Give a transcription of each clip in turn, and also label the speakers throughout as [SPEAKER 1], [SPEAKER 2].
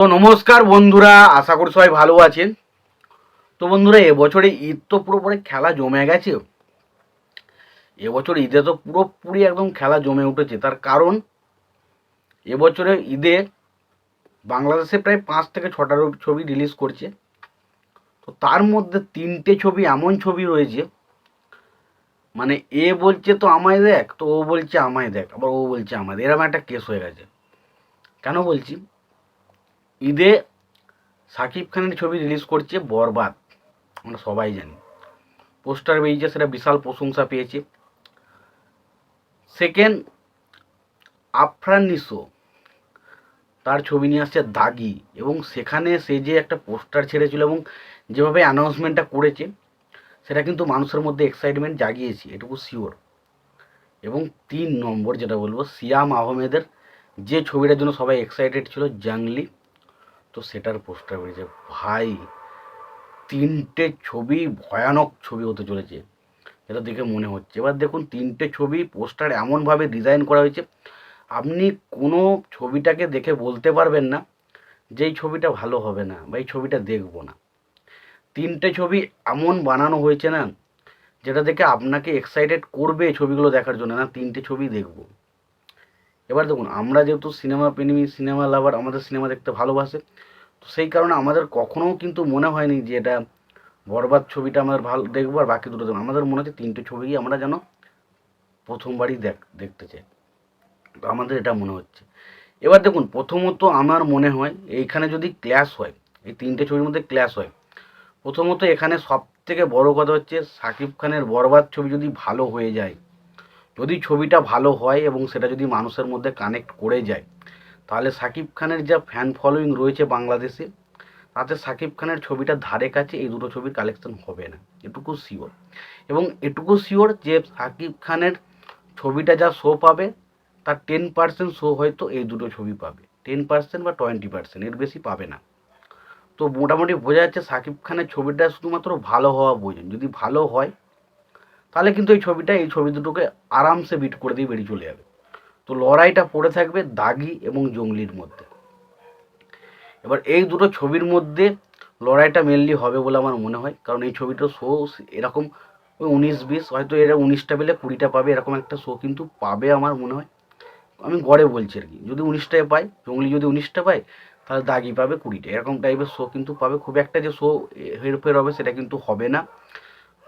[SPEAKER 1] তো নমস্কার বন্ধুরা, আশা করি সবাই ভালো আছেন। তো বন্ধুরা, এবছরে ঈদ তো পুরোপুরি খেলা জমে গেছে। এবছর ঈদে তো পুরোপুরি একদম খেলা জমে উঠেছে। তার কারণ, এবছরে ঈদে বাংলাদেশে প্রায় পাঁচ থেকে ছটা ছবি রিলিজ করছে। তো তার মধ্যে তিনটে ছবি এমন ছবি রয়েছে। মানে এ বলছে তো আমায় দেখ, তো ও বলছে আমায় দেখ, আবার ও বলছে আমায়। এরকম একটা কেস হয়ে গেছে। কেন বলছি? ঈদে সাকিব খানের ছবি রিলিজ করছে বরবাদ, আমরা সবাই জানি। পোস্টার বেরিয়েছে, সেটা বিশাল প্রশংসা পেয়েছে। সেকেন্ড, আফরান নিশো, তার ছবি নিয়ে আসছে দাগি এবং সেখানে সে যে একটা পোস্টার ছেড়েছিল এবং যেভাবে অ্যানাউন্সমেন্টটা করেছে, সেটা কিন্তু মানুষের মধ্যে এক্সাইটমেন্ট জাগিয়েছে, এটুকু শিওর এবং তিন নম্বর যেটা বলব, সিয়াম আহমেদের যে ছবিটার জন্য সবাই এক্সাইটেড ছিল, জাংলি। তো সেটার পোস্টার বেরিয়েছে ভাই, তিনটে ছবি ভয়ানক ছবি হতে চলেছে। এটা দেখে মনে হচ্ছে। এবার দেখুন, তিনটে ছবি পোস্টার এমনভাবে ডিজাইন করা হয়েছে, আপনি কোনো ছবিটাকে দেখে বলতে পারবেন না যে, এই ছবিটা ভালো হবে না বা এই ছবিটা দেখব না। তিনটে ছবি এমন বানানো হয়েছে না, যেটা দেখে আপনাকে এক্সাইটেড করবে ছবিগুলো দেখার জন্য, না তিনটে ছবি দেখব। এবার দেখুন, আমরা যেহেতু সিনেমা প্রেমী সিনেমা লাভার আমাদের সিনেমা দেখতে ভালোবাসে, তো সেই কারণে আমাদের কখনোও কিন্তু মনে হয়নি যে এটা বরবাদ ছবিটা আমাদের ভালো, দেখব আর বাকি দুটো আমাদের মনে হচ্ছে তিনটে ছবি আমরা যেন প্রথমবারই দেখ, দেখতে চাই। তো আমাদের এটা মনে হচ্ছে। এবার দেখুন, প্রথমত আমার মনে হয় এইখানে যদি ক্ল্যাশ হয়, এই তিনটে ছবির মধ্যে ক্ল্যাশ হয়, প্রথমত এখানে সব থেকে বড় কথা হচ্ছে সাকিব খানের বরবাদ ছবি যদি ভালো হয়ে যায় যদি ছবিটা ভালো হয় এবং সেটা যদি মানুষের মধ্যে কানেক্ট করে যায়, তাহলে সাকিব খানের যা ফ্যান ফলোয়িং রয়েছে বাংলাদেশে, তাতে সাকিব খানের ছবিটার ধারে কাছে এই দুটো ছবির কালেকশন হবে না। এটুকু শিওর এবং এটুকু শিওর যে সাকিব খানের ছবিটা যা শো পাবে, তার টেন পার্সেন্ট শো হয়তো এই দুটো ছবি পাবে। টেন পার্সেন্ট বা টোয়েন্টি পার্সেন্ট এর বেশি পাবে না। তো মোটামুটি বোঝা যাচ্ছে সাকিব খানের ছবিটা শুধুমাত্র ভালো হওয়া বোঝেন যদি ভালো হয় তাহলে কিন্তু এই ছবিটা, এই ছবি দুটোকে আরামসে বিট করে দিয়ে বেরিয়ে চলে যাবে। তো লড়াইটা পড়ে থাকবে দাগি এবং জঙ্গলির মধ্যে। এবার এই দুটো ছবির মধ্যে লড়াইটা মেনলি হবে বলে আমার মনে হয়, কারণ এই ছবিটা শো এরকম ওই উনিশ বিশ, হয়তো এরা উনিশটা পেলে কুড়িটা পাবে, এরকম একটা শো কিন্তু পাবে আমার মনে হয়। আমি গড়ে বলছি আর কি, যদি উনিশটায় পায়, জঙ্গলি যদি উনিশটা পায়, তাহলে দাগি পাবে কুড়িটা। এরকম টাইপের শো কিন্তু পাবে। খুব একটা যে শো হেরফের হবে সেটা কিন্তু হবে না।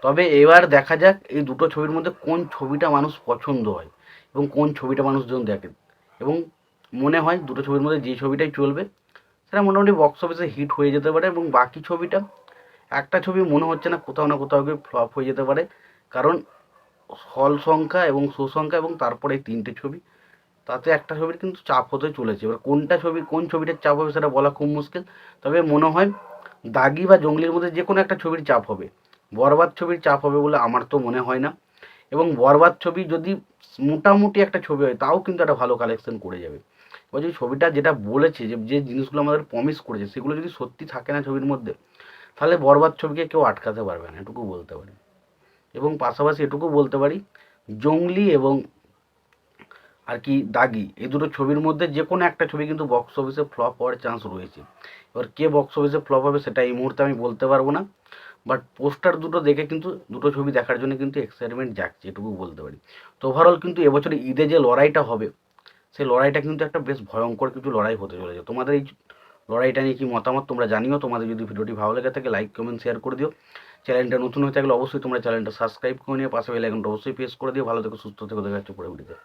[SPEAKER 1] তবে এবার দেখা যাক এই দুটো ছবির মধ্যে কোন ছবিটা মানুষ পছন্দ হয় এবং কোন ছবিটা মানুষজন দেখে। এবং মনে হয় দুটো ছবির মধ্যে যে ছবিটাই চলবে, সেটা মোটামুটি বক্স অফিসে হিট হয়ে যেতে পারে এবং বাকি ছবিটা, একটা ছবি মনে হচ্ছে না কোথাও না কোথাও গিয়ে ফ্লপ হয়ে যেতে পারে। কারণ হল সংখ্যা এবং সুসংখ্যা এবং তারপরে এই তিনটে ছবি, তাতে একটা ছবির কিন্তু চাপ হতে চলেছে। এবার কোনটা ছবি, কোন ছবিটার চাপ হবে সেটা বলা খুব মুশকিল। তবে মনে হয় দাগি বা জঙ্গলির মধ্যে যে কোনো একটা ছবির চাপ হবে। বরবাদ ছবির চাপ হবে বলে আমার তো মনে হয় না। এবং বরবাদ ছবি যদি মোটামুটি একটা ছবি হয়, তাও কিন্তু একটা ভালো কালেকশন করে যাবে। এবার যদি ছবিটা যেটা বলেছে, যে যে জিনিসগুলো আমাদের প্রমিস করেছে, সেগুলো যদি সত্যি থাকে না ছবির মধ্যে, তাহলে বরবাদ ছবিকে কেউ আটকাতে পারবে না, এটুকু বলতে পারি। এবং পাশাপাশি এটুকু বলতে পারি, জঙ্গলি এবং আর কি দাগি, এই দুটো ছবির মধ্যে যে কোনো একটা ছবি কিন্তু বক্স অফিসে ফ্লপ হওয়ার চান্স রয়েছে। এবার কে বক্স অফিসে ফ্লপ হবে সেটা এই মুহূর্তে আমি বলতে পারব না। বাট পোস্টার দুটো দেখে কিন্তু, দুটো ছবি দেখার জন্য কিন্তু এক্সাইটমেন্ট জাগছে, এটুকু বলতে পারি। তো ওভারঅল কিন্তু এবছর ঈদে যে লড়াইটা হবে, সেই লড়াইটা কিন্তু একটা বেশ ভয়ঙ্কর কিছু লড়াই হতে চলেছে। তোমাদের এই লড়াইটা নিয়ে কি মতামত তোমরা জানিও? তোমাদের যদি ভিডিওটি ভালো লেগে থাকে লাইক কমেন্ট শেয়ার করে দিও। চ্যানেলটা নতুন হয়ে থাকলে অবশ্যই তোমরা চ্যানেলটা সাবস্ক্রাইব করে নিয়ে পাশে বেল আইকনটা অবশ্যই প্রেস করে দিও। ভালো থেকে, সুস্থ থেকে, দেখা যাচ্ছে পরে ভিডিওতে